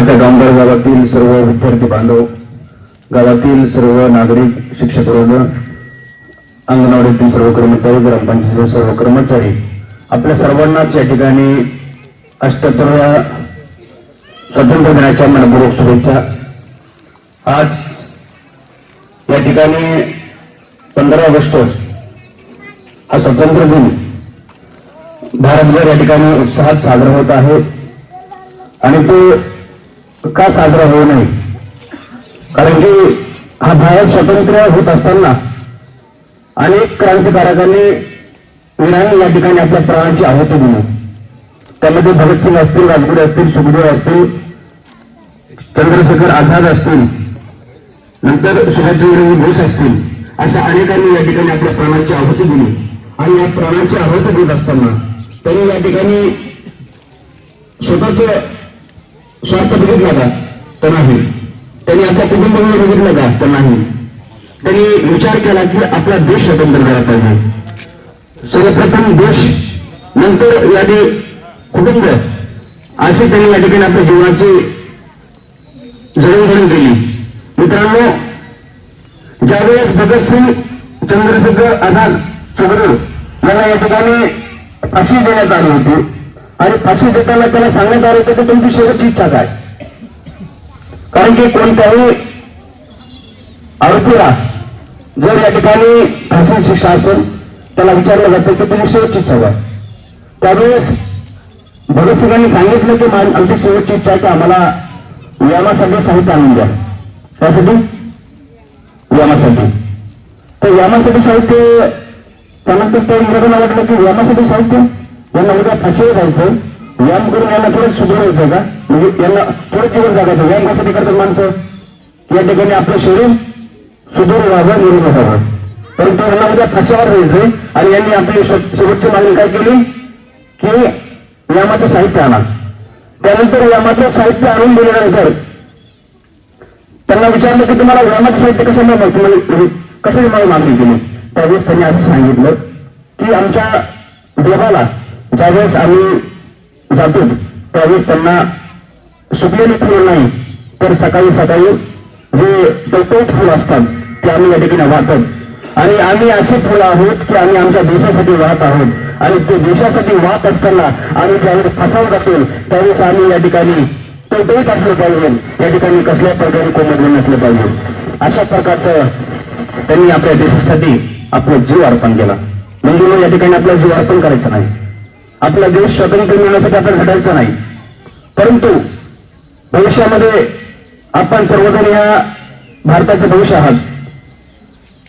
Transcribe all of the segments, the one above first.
माझ्या डोंगर गावातील सर्व विद्यार्थी बांधव गावातील सर्व नागरिक शिक्षक वर्ग अंगणवाडीतील सर्व कर्मचारी ग्रामपंचायतीचे सर्व कर्मचारी आपल्या सर्वांनाच या ठिकाणी अष्ट्याहत्तरव्या स्वातंत्र्य दिनाच्या मनपूर्वक शुभेच्छा. आज या ठिकाणी पंधरा ऑगस्ट हा स्वातंत्र्य दिन. भारतभर या ठिकाणी उत्साहात साजरा होत आहे. आणि तो का साजरा होऊ नये? कारण की हा भारत स्वतंत्र होत असताना अनेक क्रांतिकारकांनी वीरांनी या ठिकाणी आपल्या प्राणाची आहुती दिली. त्यामध्ये भगतसिंग असतील राजगुरू असतील सुखदेव असतील चंद्रशेखर आझाद असतील नंतर सुभाषचंद्र बोस असतील अशा अनेकांनी या ठिकाणी आपल्या प्राणांची आहुती दिली. आणि या प्राणांची आहुती देत असताना त्यांनी या ठिकाणी स्वतःच स्वार्थ बघितला का? तर नाही. त्यांनी आपल्या कुटुंबाकडे बघितलं का? तर नाही. त्यांनी विचार केला की आपला देश स्वतंत्र झाला पाहिजे. सर्वप्रथम देश नंतर यादी कुटुंब. असे त्यांनी या ठिकाणी आपल्या जीवनाची जडणघडण केली. मित्रांनो ज्यावेळेस भगतसिंग चंद्रशेखर आझाद सुखदेव यांना या ठिकाणी अशी देण्यात आली होती आणि फाशी देताना त्याला सांगण्यात आलं होतं की तुमची शेवटची इच्छा काय? कारण की कोणत्याही आरोपीला जर या ठिकाणी फाशी शिक्षा असेल त्याला विचारलं जातं की तुम्ही शेवटची इच्छा काय? त्यावेळेस भगतसिंगांनी सांगितलं की आमची शेवटची इच्छा आहे की आम्हाला व्यायामासाठी साहित्य आणून द्या. त्यासाठी? व्यायामासाठी तर व्यायामासाठी साहित्य त्यानंतर त्या इंग्रजांना वाटलं की व्यायामासाठी साहित्य? यांना उद्या फाशीवर जायचं व्यायाम करून यांना परत सुधारायचं का? म्हणजे यांना परत जीवन जगायचं व्यायाम कशासाठी करतात माणसं? या ठिकाणी आपलं शरीर सुदूर व्हावं निरोग व्हावं. परंतु यांना उद्या फाशीवर जायचं आणि यांनी आपली शेव- शेवटची मागणी काय केली? की व्यायामाचं साहित्य आणा. त्यानंतर व्यायामाचं साहित्य आणून दिल्यानंतर त्यांना विचारलं की तुम्हाला व्यायामाचं साहित्य कशामुळे माग- म्हणजे कशाची मला मागणी केली? त्यावेळेस त्यांनी असं सांगितलं की आमच्या देवाला ज्यावेळेस आम्ही जातो त्यावेळेस त्यांना सुकलेली फुलं नाही तर सकाळी सकाळी जे टोटोट फुलं असतात ते आम्ही या ठिकाणी वाहतात आणि आम्ही असे फुलं आहोत की आम्ही आमच्या देशासाठी वाहत आहोत. आणि ते देशासाठी वाहत असताना आम्ही ज्यावेळेस फसावत असेल त्यावेळेस आम्ही या ठिकाणी टवटवीत असलं पाहिजे. या ठिकाणी कसल्या प्रकारे कोमधले नसलं पाहिजे. अशा प्रकारचं त्यांनी आपल्या देशासाठी आपला जीव अर्पण केला. म्हणजे मग या ठिकाणी आपला जीव अर्पण करायचं नाही. आपला देश स्वतंत्र मिळण्यासाठी आपण झटायचं नाही. परंतु भविष्यामध्ये आपण सर्वजण या भारताचे भविष्य आहात.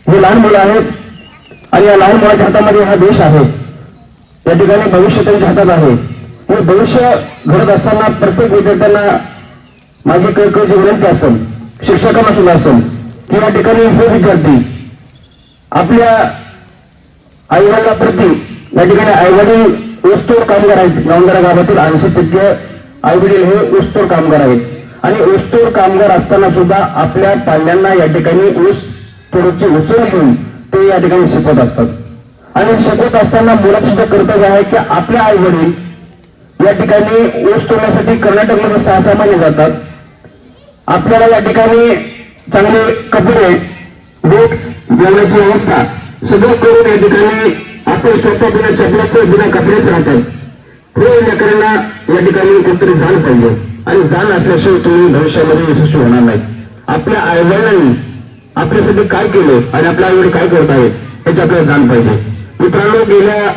हे लहान मुलं आहेत आणि या लहान मुलाच्या हातामध्ये हा देश आहे. या ठिकाणी भविष्य त्यांच्या हातात आहे. हे भविष्य घडत असताना प्रत्येक विद्यार्थ्यांना माझी कळकळीची विनंती असेल शिक्षकांना सुद्धा असेल की या ठिकाणी हे विद्यार्थी आपल्या आईवडिलाप्रती या ठिकाणी आईवडील ऊसतोड कामगार आहेत. गावंदरा गावातील ऐंशी टक्के आईवडील हे ऊसतोड कामगार आहेत. आणि ऊसतोड कामगार असताना सुद्धा आपल्या पाल्यांना या ठिकाणी ऊस तोडची उचल घेऊन ते या ठिकाणी शिकवत असतात. आणि शिकवत असताना मुलात सुद्धा कर्तव्य आहे की आपल्या आई वडील या ठिकाणी ऊस तोडण्यासाठी कर्नाटकमध्ये सहा सहा महिने जातात. आपल्याला या ठिकाणी चांगले कपडे बूट जेवणाची व्यवस्था सगळं करून या ठिकाणी आपण स्वतः बिना चपलाचं बिना कपडेच राहतात हे लेकरांना या ठिकाणी कुठतरी जाण पाहिजे. आणि जाण असल्याशिवाय तुम्ही भविष्यामध्ये यशस्वी होणार नाही. आपल्या आईवडिलांनी आपल्यासाठी काय केलं आणि आपल्या आईवडील काय करत आहेत याची आपल्याला जाण पाहिजे. मित्रांनो गेल्या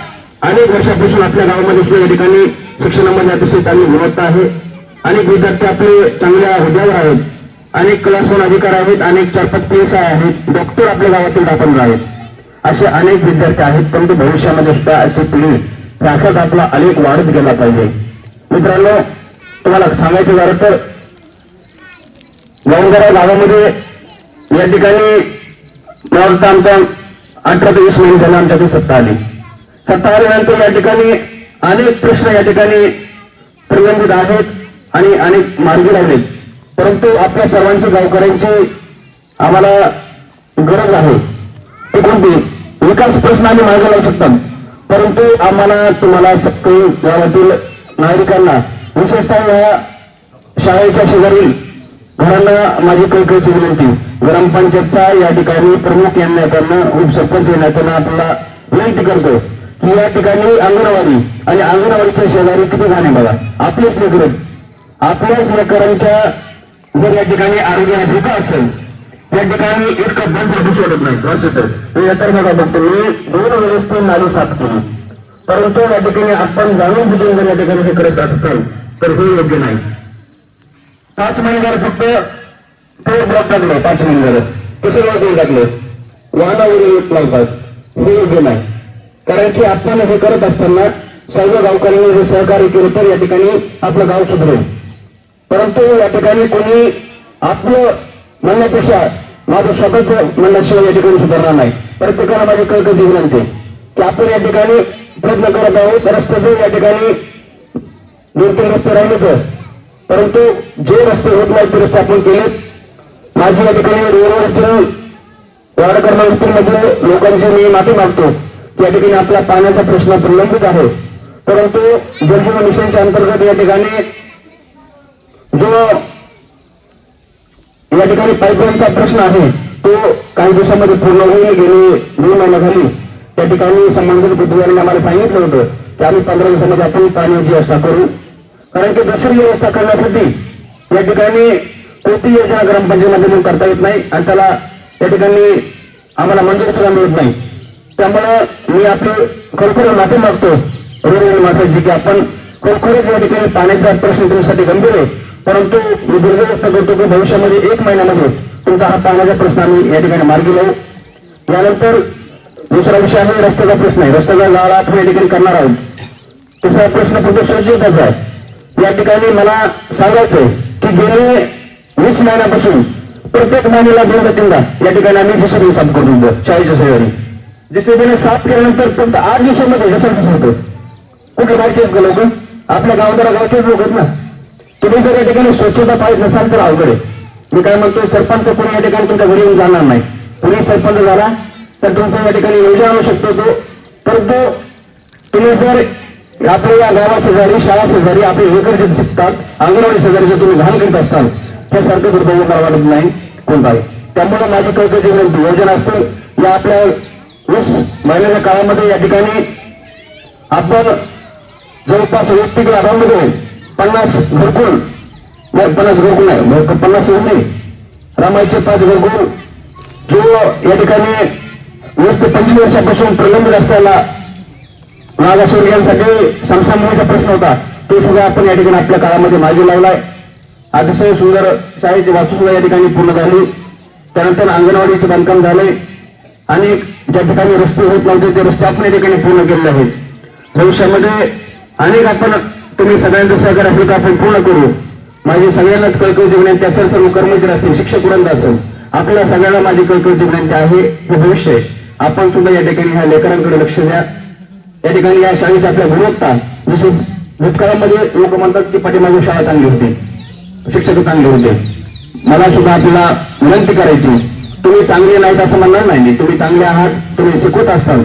अनेक वर्षापासून आपल्या गावामध्ये सुद्धा या ठिकाणी शिक्षणामध्ये अतिशय चांगली गुणवत्ता आहे. अनेक विद्यार्थी आपले चांगल्या हुद्द्यावर आहेत. अनेक क्लास वन अधिकार आहेत. अनेक चार पाच पी एस आय आहेत. डॉक्टर आपल्या गावातील दाखल आहेत. असे अनेक विद्यार्थी आहेत परंतु भविष्यामध्ये सुद्धा अशी पिढी ही आपला अनेक वाढत गेला पाहिजे. मित्रांनो तुम्हाला सांगायचं झालं तर गावंदरा गावामध्ये या ठिकाणी मला आमच्या अठरा ते वीस महिने झाले आमच्याकडे सत्ता आली. सत्ता आल्यानंतर या ठिकाणी अनेक प्रश्न या ठिकाणी प्रलंबित आहेत आणि अनेक मार्गी लागलेत परंतु आपल्या सर्वांची गावकऱ्यांची आम्हाला गरज आहे. ते कोणती? विकास प्रश्न आम्ही मार्ग लावू शकतात परंतु आम्हाला तुम्हाला सगळी गावातील नागरिकांना विशेषतः या शाळेच्या शेजारील घरांना माझी कळकळीची विनंती. ग्रामपंचायतचा या ठिकाणी प्रमुख या नात्यांना उपसरपंच या नात्यांना आपल्याला विनंती करतो की या ठिकाणी अंगणवाडी आणि अंगणवाडीच्या शेजारी किती घाणे बघा. आपलेच लेकर आपल्याच लेकरांच्या जर या ठिकाणी आरोग्याला धोका असेल या ठिकाणी इतकं बंद दिसू नाही. असं तर मी तर बघा बघतो मी दोन वेळेस ती नाली साफ केली. परंतु या ठिकाणी आपण जाणून बुजून जर या ठिकाणी हे करत असाल तर हे योग्य नाही. पाच महिन्यावर फक्त ते ब्लॉक टाकले पाच महिन्यावर. कसं ब्लॉक टाकले वाहनावर लावतात हे योग्य नाही. कारण की आपण हे करत असताना सर्व गावकऱ्यांनी जर सहकार्य केलं तर या ठिकाणी आपलं गाव सुधरेल. परंतु या ठिकाणी कोणी आपलं म्हणण्यापेक्षा माझं स्वतःच म्हणण्याशिवाय या ठिकाणी सुधारणार नाही. प्रत्येकाला माझी कळकळची विनंती की आपण या ठिकाणी प्रयत्न करत आहोत. रस्ते जर या ठिकाणी दोन तीन रस्ते राहिले तर परंतु जे रस्ते होत नाही ते रस्ते आपण केलेत माझी या ठिकाणी रोडवरची वार्ड क्रमांकमध्ये लोकांची मी माफी मागतो की या ठिकाणी आपला पाण्याचा प्रश्न प्रलंबित आहे. परंतु जलजीवन मिशनच्या अंतर्गत या ठिकाणी जो या ठिकाणी पाईपलाईनचा प्रश्न आहे. तो काही दिवसामध्ये पूर्ण होईल गेले दोन महिन्याखाली त्या ठिकाणी संबंधित बुद्धिवारांनी आम्हाला सांगितलं होतं की आम्ही पंधरा दिवसामध्ये आपण पाण्याची व्यवस्था करू. कारण की दुसरी व्यवस्था करण्यासाठी या ठिकाणी कोणती योजना ग्रामपंचायतीमध्ये करता येत नाही आणि त्याला या ठिकाणी आम्हाला मंजूर सुद्धा मिळत नाही. त्यामुळं मी आपली खरोखर माफी मागतो. रोड मासाची की आपण खरोखरच या ठिकाणी पाण्याचा प्रश्न तुमच्यासाठी गंभीर आहे. परंतु मी करतो की भविष्यामध्ये एक महिन्यामध्ये तुमचा हा पाण्याचा प्रश्न आम्ही या ठिकाणी मार्गी लावू. यानंतर दुसरा विषय आहे रस्त्याचा प्रश्न आहे. रस्त्याचा गाळा आपण या ठिकाणी करणार आहोत. तिसरा प्रश्न फक्त स्वच्छतेचा आहे. या ठिकाणी मला सांगायचंय की गेले वीस महिन्यापासून प्रत्येक महिन्याला दोन तीनदा या ठिकाणी आम्ही जेसीबी साफ करून देतो चाळीस शेजारी जेसीबीने साफ केल्यानंतर फक्त आठ दिवसामध्ये जसं होतं. कुठे गावचे लोक आपल्या गावदारा गावचेच लोक आहेत ना? तुम्ही जर या ठिकाणी स्वच्छता पाहिजे नसाल तर अवघड आहे. मी काय म्हणतो सरपंच पुणे या ठिकाणी तुमच्या घरी येऊन जाणार नाही. पुणे सरपंच झाला तर तुमचा या ठिकाणी योजना आणू शकतो तो. परंतु तुम्ही जर आपल्या या गावा शेजारी शाळा शेजारी आपले एकड जे शिकतात अंगणवाडी शेजारी जर तुम्ही घाण करीत असताल त्यासारखं दुर्दैव करावा वाटत नाही. कोणता त्यामुळे माझी कळकळीची विनंती योजना असतील या आपल्या वीस महिन्याच्या काळामध्ये या ठिकाणी आपण जवळपास वैयक्तिक लाभामध्ये पन्नास घरकुल. नाही पन्नास घरकुल नाही. पन्नास पन्नास नाही रामायचे पाच घरकुल. जो या ठिकाणी वीस ते पंचवीस वर्षापासून प्रलंबित असलेला मागासवर्गीयांसाठी समसामूहाचा प्रश्न होता. तो सुद्धा आपण या ठिकाणी आपल्या काळामध्ये मागे लावलाय. अतिशय सुंदर शाळेची वास्तू या ठिकाणी पूर्ण झाली. त्यानंतर अंगणवाडीचे बांधकाम झाले. आणि ज्या ठिकाणी रस्ते होत नव्हते ते रस्ते आपण या ठिकाणी पूर्ण केले आहेत. भविष्यामध्ये अनेक आपण तुम्ही सगळ्यांचं सहकार्य आपलं आपण पूर्ण करू. माझी सगळ्यांनाच कळकळची विनंती असेल सर्व कर्मचारी असतील शिक्षक वृंद असेल आपल्या सगळ्यांना माझी कळकळची विनंती आहे. हे भविष्य आपण सुद्धा या ठिकाणी ह्या लेकरांकडे लक्ष द्या. या ठिकाणी या शाळेची आपल्या गुणवत्ता जसे भूतकाळामध्ये लोक म्हणतात की पाठीमागे शाळा चांगली होती. शिक्षक चांगले होते. मला सुद्धा आपल्याला विनंती करायची तुम्ही चांगले नाहीत असं म्हणणार नाही. तुम्ही चांगले आहात तुम्ही शिकवत असताल.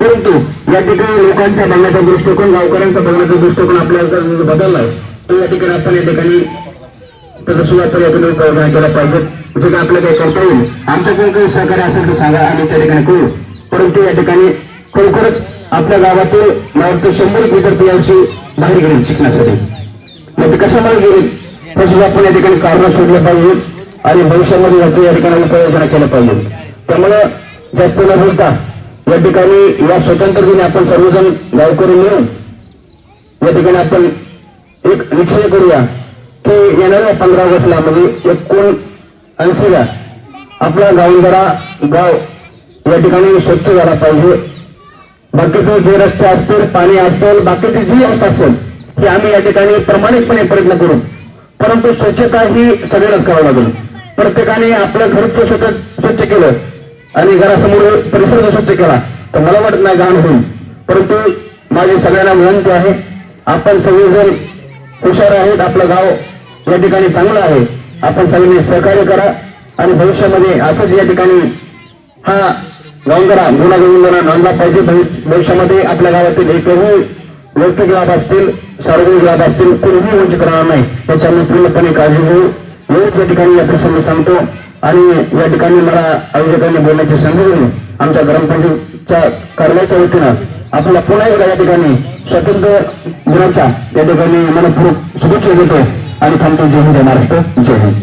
परंतु या ठिकाणी लोकांच्या बघण्याचा दृष्टिकोन गावकऱ्यांचा बघण्याचा दृष्टिकोन आपल्याला बदललाय. तर या ठिकाणी आपण या ठिकाणी त्याचा सुद्धा पर्यटन प्रयत्न केला पाहिजे. जे काय आपल्याला काही करता येईल? आमच्याकडून काही सहकार्य असेल तर सांगा आम्ही त्या ठिकाणी करू परंतु या ठिकाणी खरोखरच आपल्या गावातील मला वाटतं शंभर विद्यार्थी यावर्षी बाहेर गेले शिकण्यासाठी. मग ते कशामुळे गेले? तर सुद्धा आपण या ठिकाणी कारण सोडलं पाहिजे आणि भविष्यामध्ये याचं या ठिकाणी उपाययोजना केलं पाहिजे. त्यामुळे जास्त न बोलता या ठिकाणी या स्वतंत्र दिनी आपण सर्वजण गावकरी मिळून या ठिकाणी आपण एक निश्चय करूया की येणाऱ्या पंधरा ऑगस्टला म्हणजे एकूण ऐंशीला आपला गावंदरा गाव या ठिकाणी स्वच्छ झाला पाहिजे. बाकीचे जे रस्ते असतील पाणी असेल बाकीची जी अवस्था असेल ही आम्ही या ठिकाणी प्रामाणिकपणे प्रयत्न करू. परंतु स्वच्छता ही सगळ्यांनाच करावं लागेल. प्रत्येकाने आपलं घर स्वतः स्वच्छ केलं. आणि घरासमोर परिसर जर स्वच्छ केला तर मला वाटत नाही घाण होईल. परंतु माझी सगळ्यांना विनंती आहे आपण सगळेजण हुशार आहेत आपलं गाव या ठिकाणी चांगलं आहे. आपण सगळ्यांनी सहकार्य करा आणि भविष्यामध्ये असंच या ठिकाणी हा गावंदरा गुन्हा गोविंदरा नोंदला पाहिजे भविष्यामध्ये आपल्या गावातील एकही वैयक्तिक लाभ असतील सार्वजनिक लाभ असतील कोणीही वंचित राहणार नाही. त्याच्यामुळे पूर्णपणे काळजी घेऊ. या ठिकाणी या प्रसंगी सांगतो आणि या ठिकाणी मला आयोजकांनी बोलण्याचे संधी दिली. आमच्या ग्रामपंचायतच्या कारणाच्या वतीनं आपल्याला पुन्हा एकदा या ठिकाणी स्वतंत्र दिनाच्या या ठिकाणी मनपूर्वक शुभेच्छा देतो आणि थांबतो. जय हिंद महाराष्ट्र. जय हिंद.